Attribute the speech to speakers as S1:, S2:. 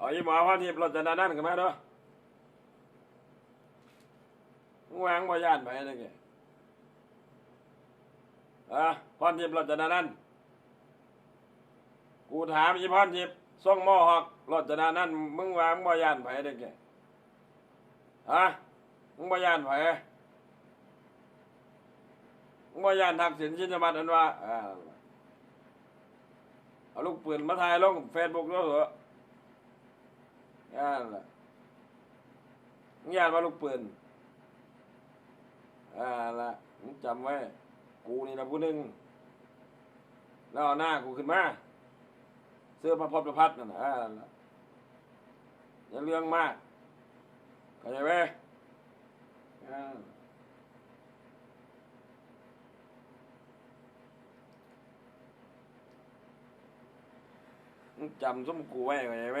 S1: เอาอีหมอพ่อทิพย์รถจะนั่นกันมาเด้อมึงวางบ่ย่านไปเลยแกอะพ่อทิพย์รถจะนั่นกูถามอีพ่อทิพย์ส่งหม้อหอกรถจะนั่นมึงวางบ่ย่านไปเลยแกฮะมึงบ่ย่านไปมึงบ่ย่านทักษิณชินวัตรอันว่าอ่าเอาลูกปืนมาถ่ายลงเฟซบุ๊กด้วยเหรอานั่ะมึงยานว่าลูกปืนอ่าละมึงจำไว้ กูนี่นะผู้หนึ่งแล้วเอาหน้ากูขึ้นมาเสื้อพระพรประพัดนั่นนะอ่าละอย่าเรื่องมากเข้าใจไหมอ่าจำสมกูไว้เข้าใจไหม